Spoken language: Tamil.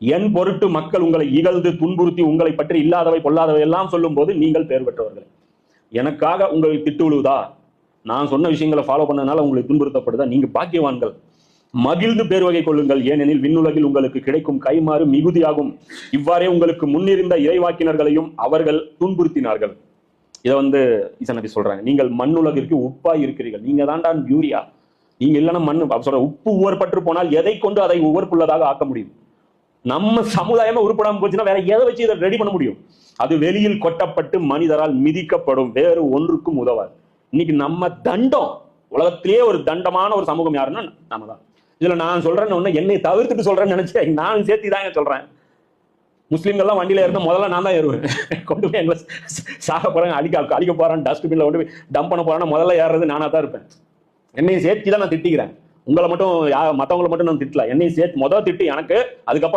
என் பொருட்டு மக்கள் உங்களை இகழ்ந்து துன்புறுத்தி உங்களை பற்றி இல்லாதவை பொல்லாதவை எல்லாம் சொல்லும் போது நீங்கள் பெயர் பெற்றவர்கள். எனக்காக உங்களுக்கு திட்டு விழுவுதா? நான் சொன்ன விஷயங்களை ஃபாலோ பண்ணனால உங்களுக்கு துன்புறுத்தப்படுதா? நீங்க பாக்கியவான்கள். மகிழ்ந்து பேர் வகை கொள்ளுங்கள். ஏனெனில் விண்ணுலகில் உங்களுக்கு கிடைக்கும் கைமாறு மிகுதியாகும். இவ்வாறே உங்களுக்கு முன்னிருந்த இறைவாக்கினர்களையும் அவர்கள் துன்புறுத்தினார்கள். இதை வந்து ஈசா சொல்றாங்க. நீங்கள் மண்ணுலகிற்கு உப்பாய் இருக்கிறீர்கள். நீங்க தான்டா யூரியா. நீங்க இல்லைன்னா மண்ணு சொல்ற உப்பு உவர்பற்று போனால் எதை கொண்டு அதை உவர்ப்புள்ளதாக ஆக்க முடியும்? நம்ம சமுதாயமே உருப்படாம போச்சுன்னா வேற எதை வச்சு இதை ரெடி பண்ண முடியும்? அது வெளியில் கொட்டப்பட்டு மனிதரால் மிதிக்கப்படும். வேறு ஒன்றுக்கும் உதவாது. இன்னைக்கு நம்ம தண்டம் உலகத்திலேயே ஒரு தண்டமான ஒரு சமூகம் யாருன்னா நம்ம தான் இதுல நான் சொல்றேன்னு ஒண்ணு என்னை தவிர்த்துட்டு சொல்றேன்னு நினைச்சு நான் சேர்த்து தாங்க சொல்றேன். முஸ்லீம்கள்லாம் வண்டியில இருந்தால் முதல்ல நான் தான் ஏறுவேன். கொண்டு போய் எங்களை சாக போறேன் அழிக்க அழிக்க போறேன் டஸ்ட்பின்ல கொண்டு போய் டம்ப் பண்ண போறேன்னா முதல்ல ஏறது நானா தான் இருப்பேன். என்னையும் சேர்த்து தான் நான் திட்டிக்கிறேன். உங்களை மட்டும் மற்றவங்களை மட்டும் நான் திட்டல. என்னையும் சேர்த்து முதல் திட்டு எனக்கு அதுக்கப்புறம்